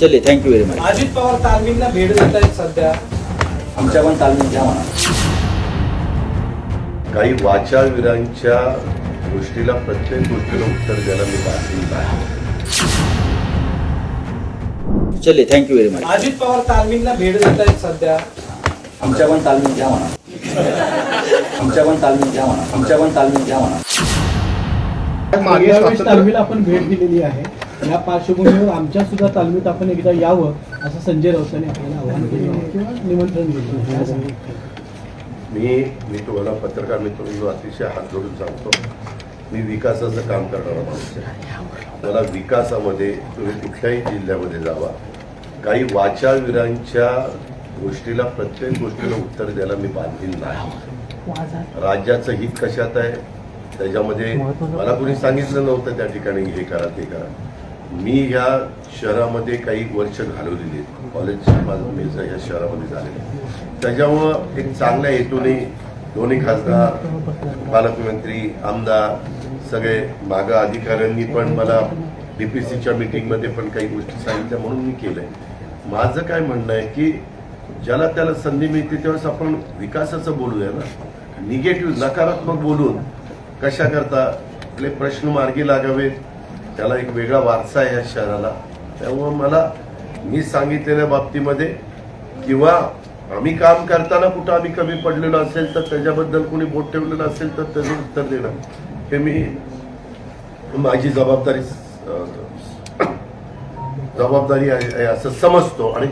चलिए thank you very much Ajit Pawar तालमींना भेट देत आहेत सध्या. आमच्या पण तालमीत घ्या म्हणा. काही वाचाळवीरांच्या गोष्टीला प्रत्येक गोष्टीला उत्तर द्यायला मी बांधील आहे चलिए thank you very much Ajit Pawar तालमींना भेट देत आहेत सध्या. आमच्या पण तालमीत घ्या म्हणा. आमच्या पण तालमीत घ्या म्हणा. आमच्या पण तालमीत घ्या म्हणा. मागील वेळेस तालमीला आपण भेट दिलेली आहे. या पार्श्वभूमीवर आमच्या सुद्धा तालमीत आपण एकदा यावं असं संजय राऊतांनी आपल्याला आव्हान केलं किंवा निमंत्रण दिलं मी मी तुम्हाला पत्रकार मित्रांनो अतिशय हात जोडून सांगतो. मी विकासाचं काम करणारा माणूस आहे. मला विकासामध्ये तुम्ही कुठल्याही जिल्ह्यामध्ये जावा. काही वाचावीरांच्या गोष्टीला प्रत्येक गोष्टीला उत्तर द्यायला मी बांधील नाही. राज्याचं हित कशात आहे? त्याच्यामध्ये मला कोणी सांगितलं नव्हतं त्या ठिकाणी हे करा ते करा. मी या शहरामध्ये काही वर्ष घालवलेली आहेत. कॉलेज माझं मी या शहरामध्ये झालेलं त्याच्यामुळं एक चांगल्या हेतूने दोन्ही खासदार पालकमंत्री आमदार सगळे मागा अधिकाऱ्यांनी पण मला डीपीसीच्या मीटिंगमध्ये पण काही गोष्टी सांगितल्या म्हणून मी केलंय. माझं काय म्हणणं आहे की ज्याला त्याला संधी मिळते त्यावेळेस आपण विकासाचं बोलूया ना. निगेटिव्ह नकारात्मक बोलून कशा करता आपले प्रश्न मार्गी लागावेत? त्याला एक वेगळा वारसा आहे या शहराला. त्यामुळं मला मी सांगितलेल्या बाबतीमध्ये किंवा आम्ही काम करताना कुठं आम्ही कमी पडलेलो असेल तर त्याच्याबद्दल कोणी बोट ठेवलेलं असेल तर त्याचं उत्तर देणं. हे मी माझी जबाबदारी जबाबदारी आहे असं समजतो आणि